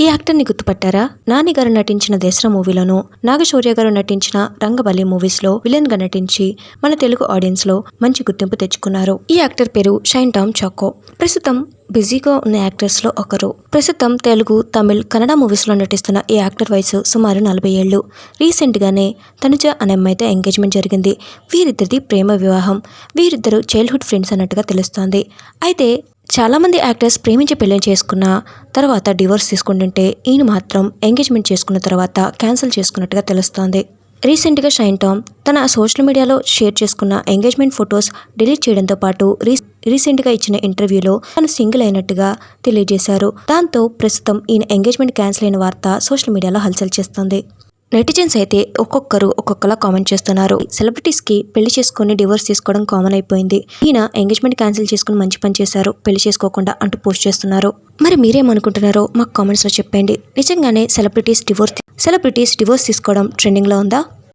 ఈ యాక్టర్ని గుర్తుపట్టారా? నాని గారు నటించిన దేశరా మూవీలోను నాగశౌర్య గారు నటించిన రంగబలి మూవీస్లో విలన్గా నటించి మన తెలుగు ఆడియన్స్లో మంచి గుర్తింపు తెచ్చుకున్నారు. ఈ యాక్టర్ పేరు షైన్ టామ్ చాకో. ప్రస్తుతం బిజీగా ఉన్న యాక్టర్స్లో ఒకరు. ప్రస్తుతం తెలుగు తమిళ్ కన్నడ మూవీస్లో నటిస్తున్న ఈ యాక్టర్ వయసు సుమారు నలభై ఏళ్ళు. రీసెంట్ గానే తనుజ అనే అమ్మాయితో ఎంగేజ్మెంట్ జరిగింది. వీరిద్దరిది ప్రేమ వివాహం. వీరిద్దరు చైల్డ్హుడ్ ఫ్రెండ్స్ అన్నట్టుగా తెలుస్తోంది. అయితే చాలామంది యాక్టర్స్ ప్రేమించి పెళ్ళి చేసుకున్న తర్వాత డివోర్స్ తీసుకుంటుంటే ఈయన మాత్రం ఎంగేజ్మెంట్ చేసుకున్న తర్వాత క్యాన్సిల్ చేసుకున్నట్టుగా తెలుస్తోంది. రీసెంట్గా షైన్ టామ్ తన సోషల్ మీడియాలో షేర్ చేసుకున్న ఎంగేజ్మెంట్ ఫొటోస్ డిలీట్ చేయడంతో పాటు రీ రీసెంట్గా ఇచ్చిన ఇంటర్వ్యూలో తను సింగిల్ అయినట్టుగా తెలియజేశారు. దాంతో ప్రస్తుతం ఈయన ఎంగేజ్మెంట్ క్యాన్సిల్ అయిన వార్త సోషల్ మీడియాలో హల్చల్ చేస్తోంది. నెటిజన్స్ అయితే ఒక్కొక్కరు ఒక్కొక్కలా కామెంట్ చేస్తున్నారు. సెలబ్రిటీస్కి పెళ్ళి చేసుకుని డివోర్స్ తీసుకోవడం కామన్ అయిపోయింది. ఈయన ఎంగేజ్మెంట్ క్యాన్సిల్ చేసుకుని మంచి పని చేశారు. పెళ్ళి చేసుకోకుండా అంటూ పోస్ట్ చేస్తున్నారు. మరి మీరేమనుకుంటున్నారో మాకు కామెంట్స్లో చెప్పండి. నిజంగానే సెలబ్రిటీస్ డివోర్స్ సెలబ్రిటీస్ డివోర్స్ తీసుకోవడం ట్రెండింగ్లో ఉందా?